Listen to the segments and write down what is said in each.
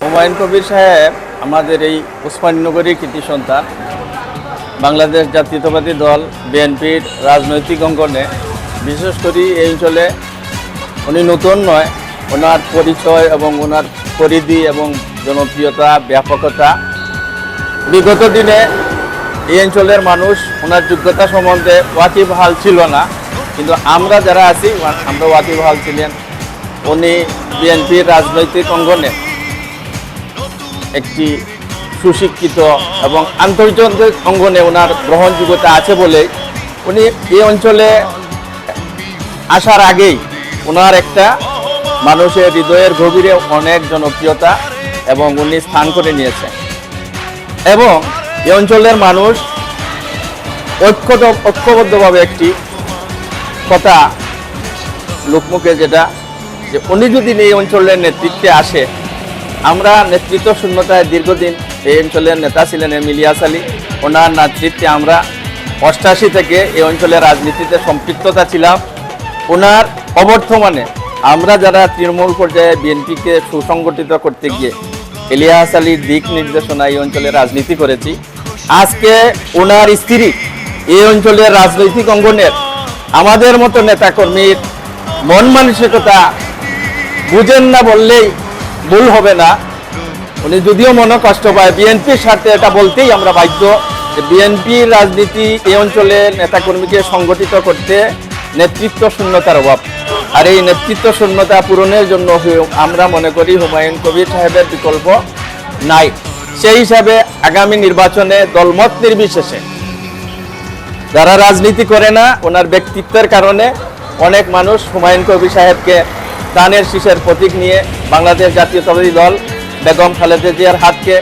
হুমায়ুন কবির সাহেব আমাদের এই উসমানীনগরী কৃতি সন্তান। বাংলাদেশ জাতীয়তাবাদী দল, বিএনপির রাজনৈতিক অঙ্গনে। বিশেষ করে এই অঞ্চলে উনি নতুন নয়, ওনার পরিচয় এবং ওনার পরিধি এবং জনপ্রিয়তা, ব্যাপকতা। বিগত দিনে এই অঞ্চলের মানুষ ওনার যোগ্যতা সম্বন্ধে ওয়াকিবহাল ছিল না। কিন্তু আমরা যারা আছি, আমরা ওয়াকিবহাল ছিলেন। উনি বিএনপির রাজনৈতিক অঙ্গনে একটি সুশিক্ষিত এবং আন্তর্জাতিক অঙ্গনে ওনার গ্রহণযোগ্যতা আছে বলে উনি এই অঞ্চলে আসার আগেই ওনার একটা মানুষের হৃদয়ের গভীরে অনেক জনপ্রিয়তা এবং উনি স্থান করে নিয়েছেন। এবং এই অঞ্চলের মানুষ ঐক্যত ঐক্যবদ্ধভাবে একটি কথা লোকমুখে যেটা যে উনি যদি এই অঞ্চলের নেতৃত্বে আসে, আমরা নেতৃত্ব শূন্যতায় দীর্ঘদিন এই অঞ্চলের নেতা ছিলেন এম ইলিয়াস আলী ওনার নেতৃত্বে আমরা অষ্টাশি থেকে এই অঞ্চলের রাজনীতিতে সম্পৃক্ততা ছিলাম। ওনার অবর্তমানে আমরা যারা তৃণমূল পর্যায়ে বিএনপিকে সুসংগঠিত করতে গিয়ে ইলিয়াস আলীর দিক নির্দেশনা এই অঞ্চলে রাজনীতি করেছি, আজকে ওনার স্ত্রী এই অঞ্চলের রাজনৈতিক অঙ্গনের আমাদের মতো নেতাকর্মীর মন মানসিকতা বুঝেন না বললেই ভুল হবে না। উনি যদিও মনে কষ্ট পায়, বিএনপির স্বার্থে এটা বলতেই আমরা বাধ্য যে বিএনপির রাজনীতি এই অঞ্চলে নেতাকর্মীকে সংগঠিত করতে নেতৃত্ব শূন্যতার অভাব। আর এই নেতৃত্ব শূন্যতা পূরণের জন্য আমরা মনে করি হুমায়ুন কবির সাহেবের বিকল্প নাই। সেই হিসাবে আগামী নির্বাচনে দলমত নির্বিশেষে যারা রাজনীতি করে না, ওনার ব্যক্তিত্বের কারণে অনেক মানুষ হুমায়ুন কবির সাহেবকে দানের শীষের প্রতীক নিয়ে বাংলাদেশ জাতীয় জাতীয়তাবাদী দল বেগম খালেদা জিয়ার হাতকে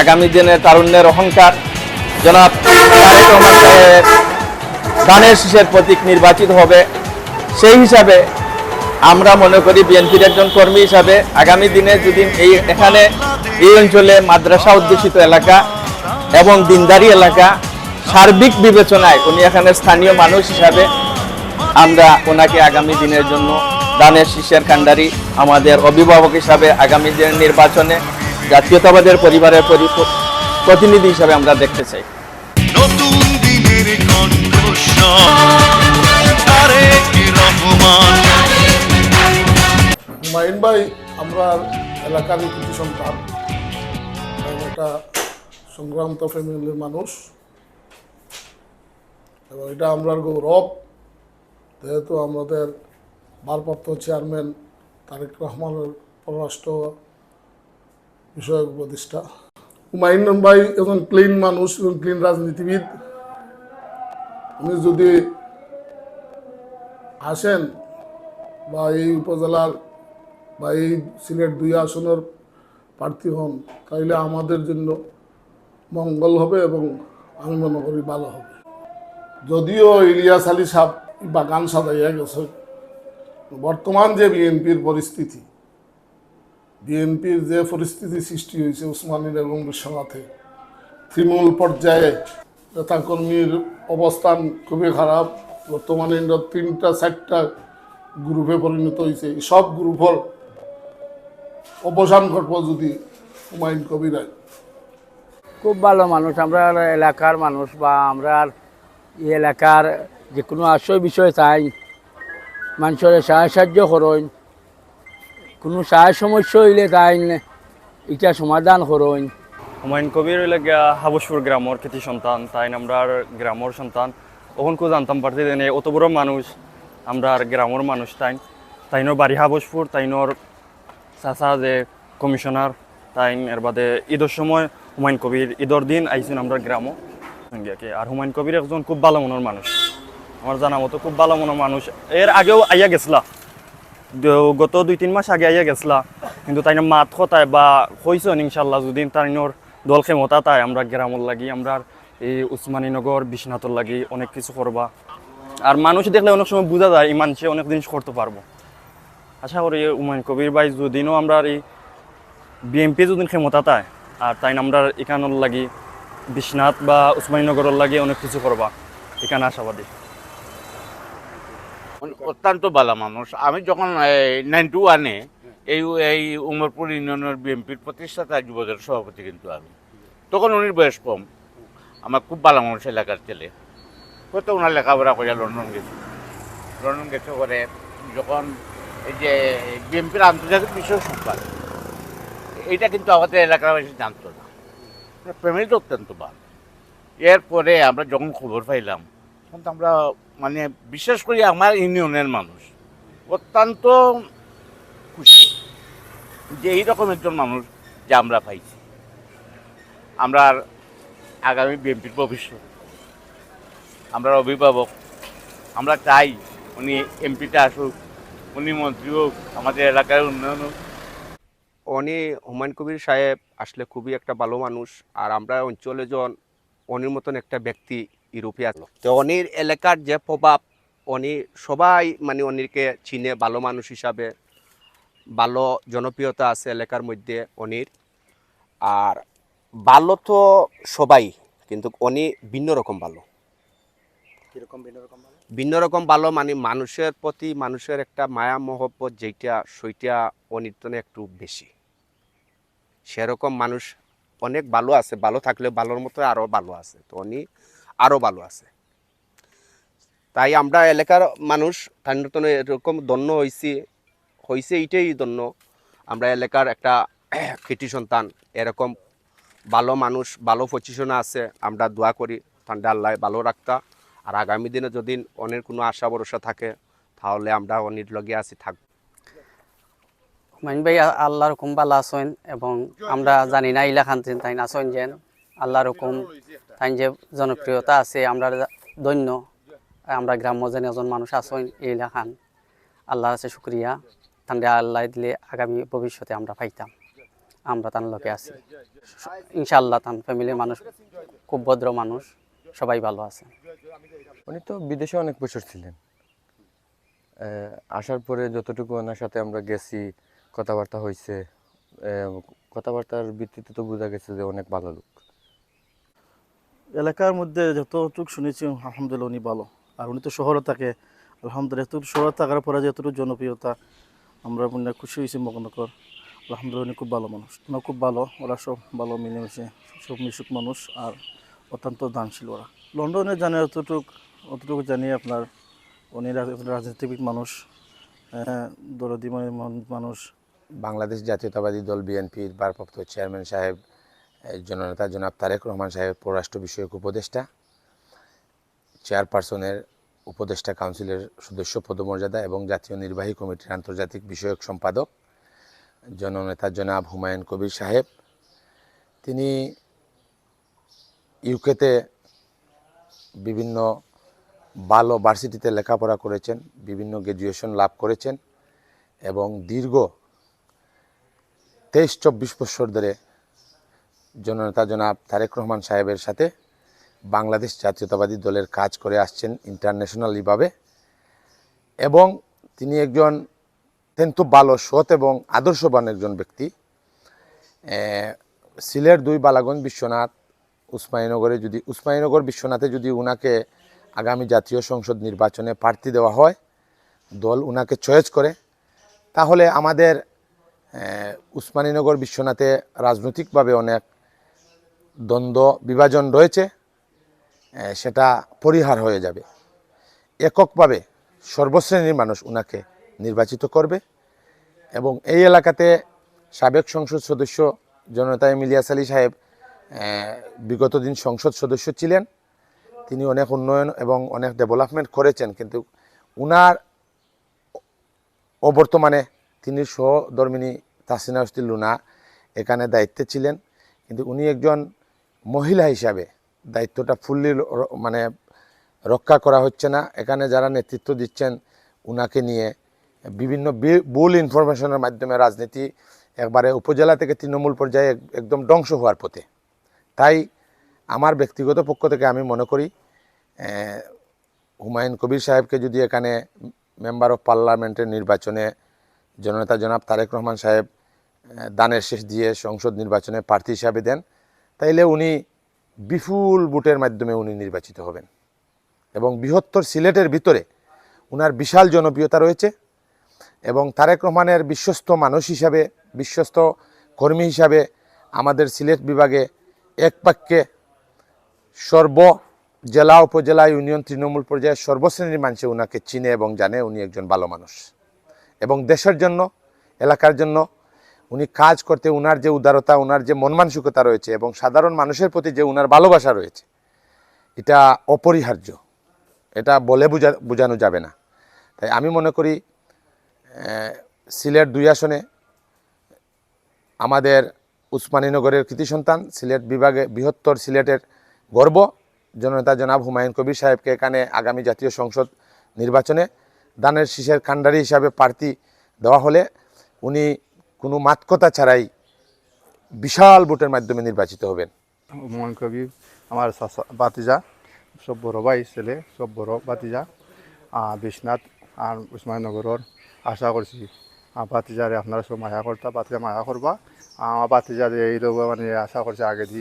আগামী দিনের তারুণ্যের অহংকার। জনাব তারেক রহমান সাহেব দানের শীষের প্রতীক নির্বাচিত হবে। সেই হিসাবে আমরা মনে করি বিএনপির একজন কর্মী হিসাবে আগামী দিনে যদি এই এখানে এই অঞ্চলে মাদ্রাসা অধ্যুষিত এলাকা এবং দিনদারি এলাকা সার্বিক বিবেচনায় উনি এখানে স্থানীয় মানুষ হিসাবে আমরা ওনাকে আগামী দিনের জন্য দানের শীষের কাণ্ডারি আমাদের অভিভাবক হিসাবে আগামী দিনের নির্বাচনে জাতীয়তাবাদের পরিবারের প্রতিনিধি হিসাবে আমরা দেখতে চাই। নতুন দিনের হুমায়ুন ভাই আমরা এলাকারই কিছু সন্তান। একটা সংক্রান্ত ফ্যামিলির মানুষ। এবং এটা আমরার গৌরব। যেহেতু আমাদের ভারপ্রাপ্ত চেয়ারম্যান তারেক রহমানের পররাষ্ট্র বিষয়ক উপদেষ্টা। হুমায়ুন ভাই একজন ক্লিন মানুষ এবং ক্লিন রাজনীতিবিদ। উনি যদি আসেন বা এই উপজেলার বা এই সিলেট দুই আসনের প্রার্থী হন, তাইলে আমাদের জন্য মঙ্গল হবে এবং আমি মনে করি ভালো হবে। যদিও ইলিয়াস আলী সাহ বাগান সাজাইয়া গেছে। বর্তমান যে বিএনপির পরিস্থিতি, বিএনপির যে পরিস্থিতি সৃষ্টি হয়েছে উসমানীর এবং বিশ্বনাথে, তৃণমূল পর্যায়ে নেতাকর্মীর অবস্থান খুবই খারাপ। বর্তমানে তিনটা, চারটা গ্রুপে পরিণত হয়েছে। সব গ্রুপের অবসান করব যদি হুমায়ুন কবিরায় খুব ভালো মানুষ, আমরা এলাকার মানুষ বা আমরা এই এলাকার যে কোনো আশ্রয় বিষয় চাই মানুষের সাহায্য করইন কোনো সাহায্য সমস্যা হইলে তাই এটা সমাধান করইন হুমায়ুন কবির হইলে হাবসপুর গ্রামর কৃতি সন্তান, তাই আমরা গ্রামর সন্তান? ওখান কো জানতাম পারতে দেনে অত বড় মানুষ, আমরা গ্রামর মানুষ, তাই তাইনোর বাড়ি হাবসপুর তাইনোর চাচা যে কমিশনার, তাই এর বাদে ঈদের সময় হুমায়ুন কবির, ঈদের দিন আইসুন আমরা গ্রামও। আর হুমায়ুন কবির একজন খুব ভালো মনের মানুষ। আমার জানা মতো খুব ভালো মনের মানুষ। এর আগেও আইয়া গেছিলা। গত দুই, তিন মাস আগে আইয়া গেছিলা। কিন্তু তাই না মাত কথায় বা হইছেন ইনশাল্লাহ যদি তাইনোর দল ক্ষমতা তাই আমরা গ্রামর লাগি, আমরা এই উসমানীনগর বিশ্বনাথর লাগি অনেক কিছু করবা। আর মানুষ দেখলে অনেক সময় বোঝা যায় এই মানুষে অনেক জিনিস করতে পারব। আশা করি হুমায়ুন কবির ভাই যদিনও আমরা এই বিএমপি যদি ক্ষমতা তাই, আর তাই আমরা এখানোর লাগি বিশ্বনাথ বা উসমানীনগরের লাগি অনেক কিছু করবা। এখানে আশাবাদী। অত্যন্ত ভালো মানুষ। আমি যখন নাইনটি ওয়ানে এই এই উমরপুর ইউনিয়নের বিএনপির প্রতিষ্ঠাতা যুবদের সভাপতি কিন্তু আমি। তখন উনির বয়স কম। আমার খুব ভালো মানুষ এলাকার ছেলে। হয়তো ওনার লেখাপড়া করে লন্ডন গেছে। লন্ডন গেছে করে যখন এই যে বিএনপির আন্তর্জাতিক বিষয় সম্পাদ, এইটা কিন্তু আমাদের এলাকার বেশি জানতো না। ফ্যামিলিটা অত্যন্ত ভালো এরপরে আমরা যখন খবর পাইলাম তখন তো আমরা মানে বিশেষ করে আমার ইউনিয়নের মানুষ, অত্যন্ত খুশি যে এইরকম একজন মানুষ যে আমরা পাইছি। আমরা আগামী বিএনপির ভবিষ্যৎ। আমরা অভিভাবক, আমরা চাই উনি এমপিতে আসুক, উনি মন্ত্রী হোক, আমাদের এলাকার উন্নয়ন হোক। উনি হুমায়ুন কবির সাহেব আসলে খুবই একটা ভালো মানুষ, আর আমরা অঞ্চলে জন অনির মতন একটা ব্যক্তি ইউরোপে আসলো। তো অনির এলাকার যে প্রভাব অনি সবাই মানে অনিরকে চিনে ভালো মানুষ হিসাবে ভালো জনপ্রিয়তা আছে এলাকার মধ্যে অনির। আর ভালো তো সবাই কিন্তু উনি ভিন্ন রকম ভালো। ভিন্ন রকম ভালো? মানে মানুষের প্রতি মানুষের একটা মায়া মহব্বত যেটা সেইটা অনির্তনে একটু বেশি। সেরকম মানুষ অনেক ভালো আছে ভালো থাকলে ভালোর মতো আরও ভালো আছে। তো উনি আরও ভালো আছে। তাই আমরা এলাকার মানুষ তার এরকম দন্য হয়েছি হয়েছে এইটাই দন্য আমরা এলাকার একটা কৃতি সন্তান, এরকম ভালো মানুষ, ভালো পজিশনে আছে, আমরা দোয়া করি, ঠান্ডা আল্লাহ ভালো রাখতা। আর আগামী দিনে যদি অনেক কোনো আশা ভরসা থাকে, তাহলে আমরা অনির লগে আছি থাকব হুমায়ুন ভাই, আ- আল্লাহর হুকুম ভালো আছেন এবং আমরা জানি না ইলাখান তাই আছেন যেন। আল্লাহর হুকুম তাই যে জনপ্রিয়তা আছে, আমরা যা- ধন্য। আমরা গ্রাম্য যেন এজন মানুষ আছেন এই এলাকান আল্লাহ আছে শুক্রিয়া। তান্ডে আল্লাহ দিলে আগামী ভবিষ্যতে আমরা পাইতাম। আমরা তার লোকে আছি। ইনশাআল্লাহ তান ফ্যামিলির মানুষ, খুব ভদ্র মানুষ, সবাই ভালো আছে। উনি তো বিদেশে অনেক বছর ছিলেন। আসার পরে যতটুকু ওনার সাথে আমরা গেছি, কথাবার্তা হয়েছে কথাবার্তার ভিত্তিতে তো বোঝা গেছে যে অনেক ভালো লোক। এলাকার মধ্যে যতটুকু শুনেছি আলহামদুলিল্লাহ উনি ভালো। আর উনি তো শহরে থাকে। আলহামদুলিল্লাহ এতটুকু শহরে থাকার পরে যে এতটুকু জনপ্রিয়তা আমরা মনে খুশি হয়েছি মগনকর আলহামদুলিল্লাহ উনি খুব ভালো মানুষ। ওরা খুব ভালো ওরা সব ভালো মিলেমিশে সব মিশুক মানুষ আর অত্যন্ত দানশীল ওরা। লন্ডনে জানে অতটুক অতটুকু জানি আপনার উনি রাজ- রাজনীতিবিদ মানুষ আহ, দরদি মানে মানুষ। বাংলাদেশ জাতীয়তাবাদী দল বিএনপির ভারপ্রাপ্ত চেয়ারম্যান সাহেব জননেতা জনাব তারেক রহমান সাহেব, পররাষ্ট্র বিষয়ক উপদেষ্টা, চেয়ারপারসনের উপদেষ্টা কাউন্সিলের সদস্য পদমর্যাদা এবং জাতীয় নির্বাহী কমিটির আন্তর্জাতিক বিষয়ক সম্পাদক, জননেতা জনাব হুমায়ুন কবির সাহেব। তিনি ইউকেতে বিভিন্ন ভালো ভার্সিটিতে লেখাপড়া করেছেন, বিভিন্ন গ্র্যাজুয়েশন লাভ করেছেন এবং দীর্ঘ তেইশ চব্বিশ বছর ধরে জননেতা জনাব তারেক রহমান সাহেবের সাথে বাংলাদেশ জাতীয়তাবাদী দলের কাজ করে আসছেন ইন্টারন্যাশনালিভাবে এবং তিনি একজন অত্যন্ত ভালো, সৎ এবং আদর্শবান একজন ব্যক্তি। সিলেট দুই বালাগঞ্জ বিশ্বনাথ, উসমানীনগরে যদি, উসমানীনগর বিশ্বনাথে যদি উনাকে আগামী জাতীয় সংসদ নির্বাচনে প্রার্থী দেওয়া হয়, দল উনাকে চয়েস করে, তাহলে আমাদের উসমানীনগর বিশ্বনাথে রাজনৈতিকভাবে অনেক দ্বন্দ্ব, বিভাজন রয়েছে সেটা পরিহার হয়ে যাবে। এককভাবে সর্বশ্রেণীর মানুষ উনাকে নির্বাচিত করবে এবং এই এলাকাতে সাবেক সংসদ সদস্য জনতা ইলিয়াস আলী সাহেব বিগত দিন সংসদ সদস্য ছিলেন। তিনি অনেক উন্নয়ন এবং অনেক ডেভেলপমেন্ট করেছেন, কিন্তু উনার অবর্তমানে তিনি সহধর্মিনী তাসিনা হস্তি লুনা এখানে দায়িত্বে ছিলেন। কিন্তু উনি একজন মহিলা হিসাবে দায়িত্বটা ফুললি মানে রক্ষা করা হচ্ছে না। এখানে যারা নেতৃত্ব দিচ্ছেন, উনাকে নিয়ে বিভিন্ন বি- ভুল ইনফরমেশনের মাধ্যমে রাজনীতি একবারে উপজেলা থেকে তৃণমূল পর্যায়ে একদম ধ্বংস হওয়ার পথে। তাই আমার ব্যক্তিগত পক্ষ থেকে আমি মনে করি হুমায়ুন কবির সাহেবকে যদি এখানে মেম্বার অফ পার্লামেন্টের নির্বাচনে জননেতা জনাব তারেক রহমান সাহেব দানের শেষ দিয়ে সংসদ নির্বাচনে প্রার্থী হিসাবে দেন তাইলে উনি বিপুল ভোটের মাধ্যমে উনি নির্বাচিত হবেন। এবং বৃহত্তর সিলেটের ভিতরে ওনার বিশাল জনপ্রিয়তা রয়েছে এবং তারেক রহমানের বিশ্বস্ত মানুষ হিসাবে, বিশ্বস্ত কর্মী হিসাবে আমাদের সিলেট বিভাগে এক বাক্যে সর্ব জেলা, উপজেলা, ইউনিয়ন, তৃণমূল পর্যায়ে সর্বশ্রেণীর মানুষে ওনাকে চিনে এবং জানে উনি একজন ভালো মানুষ। এবং দেশের জন্য, এলাকার জন্য উনি কাজ করতে, উনার যে উদারতা, উনার যে মন মানসিকতা রয়েছে এবং সাধারণ মানুষের প্রতি যে উনার ভালোবাসা রয়েছে, এটা অপরিহার্য। এটা বলে বোঝা, বোঝানো যাবে না। তাই আমি মনে করি সিলেট দুই আসনে আমাদের উসমানীনগরের কৃতি সন্তান, সিলেট বিভাগে বৃহত্তর সিলেটের গর্ব, জননেতা জনাব হুমায়ুন কবির সাহেবকে এখানে আগামী জাতীয় সংসদ নির্বাচনে দানের শীষের কাণ্ডারি হিসাবে প্রার্থী দেওয়া হলে উনি কোনো মাতকতা ছাড়াই বিশাল ভোটের মাধ্যমে নির্বাচিত হবেন। হুমায়ুন কবির, আমার বাতিজা সব বড় ভাই, ছেলে, সব বড় বাতিজা বিশ্বনাথ আর উসমাননগরের আশা করছি। বাতিজারে আপনারা সব মায়া করতা বাতিজা মায়া করবা। আমার বাতিজা যে এই লোক মানে আশা করছে আগে দি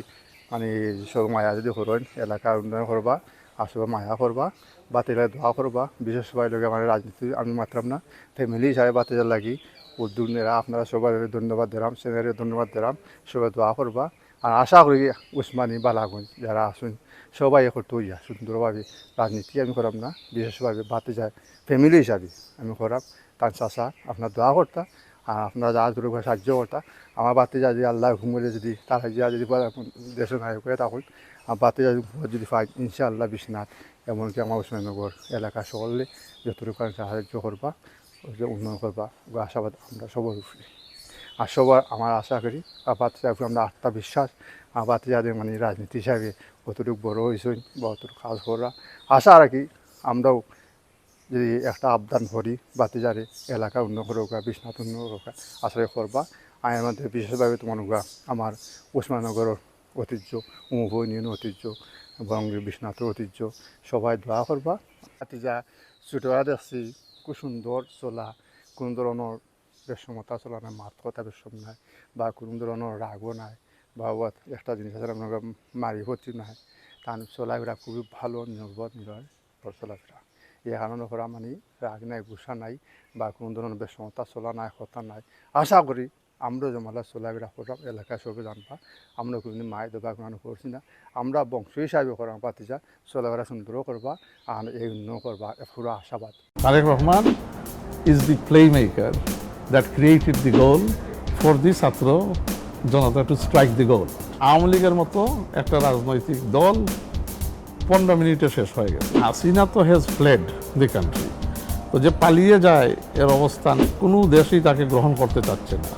মানে সব মায়া যদি করেন এলাকার উন্নয়ন করবা, আর সব মায়া করবা বাতিলে দোয়া করবা। বিশেষ সবাই লোক আমার রাজনীতি, আমি মাত্রাম না। ফ্যামিলি হিসাবে বাতিজার লাগি। উদ্যোগ নেরা আপনারা সবাই ধন্যবাদ দিলাম, সেনারে ধন্যবাদ দিলাম, সবাই দোয়া করবা। আর আশা করি উসমানী বালাগঞ্জ যারা আসুন সবাই একটু ইয়া সুন্দরভাবে রাজনীতি আমি করাম না, বিশেষভাবে বাতে যায় ফ্যামিলি হিসাবে আমি করাম। তার চাষা আপনার দোয়া করতা, আর আপনারা যা দূর সাহায্য করতা। আমার বাতে যা যদি আল্লাহ ঘুমলে যদি, তারা যা যদি দেশের নায়ক হয়ে তখন আর বাতে যা যদি পাই ইনশাআল্লাহ বিশ্বনাথ। এমনকি আমার উসমাননগর এলাকা সকলে যতটুকু সাহায্য করবা উন্নয়ন করবা আশাবাদ আমরা সবার উপরে। আর সবার আমার আশা করি আপাত আমরা আত্মবিশ্বাস আপাত যাদের মানে রাজনীতি হিসাবে কতটুকু বড় হয়েছেন বা অতটুকু কাজ করা। আশা রাখি আমরাও যদি একটা আবদান করি বাতিজারে এলাকা উন্নয়ন করোকা, বিশ্বনাথ উন্নয়ন করোকা, আশ্রয় করবা। আর মধ্যে বিশেষভাবে তোমার আমার উসমানগরের ঐতিহ্য উমুভ ইউনিয়ন ঐতিহ্য এবং বিশ্বনাথের ঐতিহ্য, সবাই দোয়া করবা। বাতিজা ছোটরা দেখছি খুব সুন্দর চলা কোনো ধরনের বেসমতা চলা নাই, মাত কথা বেশম নাই, বা কোনো ধরনের রাগও নাই, বা একটা জিনিস আছে আপনার মারি হচ্ছে নাই। তার চলাফেরা খুবই ভালো নির্ভর নির্ভর চলাফেরা এই কারণে করা মানে রাগ নাই গুসা নাই, বা কোনো ধরনের বেসমতা চলা নাই কথা নাই। আশা করি আমরা জমালা চলাফেরা করাম এলাকায় সবে জানবা। আমরা কোনো মায় দেবা কোনো করছি না আমরা বংশ হিসাবে করাম পাতি যা চলাফেরা সুন্দর করবা আর এই উন্নয়ন করবা পুরো আশাবাদ। Tarique Rahman is the playmaker that created the goal for the ছাত্র জনতা to strike the goal Awami লীগের মতো একটা রাজনৈতিক দল পনেরো মিনিটে শেষ হয়ে গেছে। হাসিনা তো হ্যাজ ফ্লেড দি কান্ট্রি তো যে পালিয়ে যায় এর অবস্থান কোনো দেশই তাকে গ্রহণ করতে চাচ্ছে না।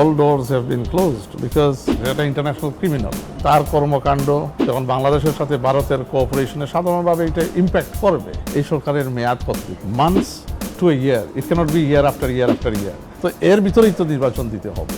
All doors have been closed because এটা ইন্টারন্যাশনাল ক্রিমিনাল তার কর্মকাণ্ড যখন বাংলাদেশের সাথে ভারতের কোঅপারেশনে সাধারণভাবে এটা ইম্প্যাক্ট করবে, এই সরকারের মেয়াদ কতদিন? Months to a year it can't be year after year after year তো এর ভিতরেই তো নির্বাচন দিতে হবে।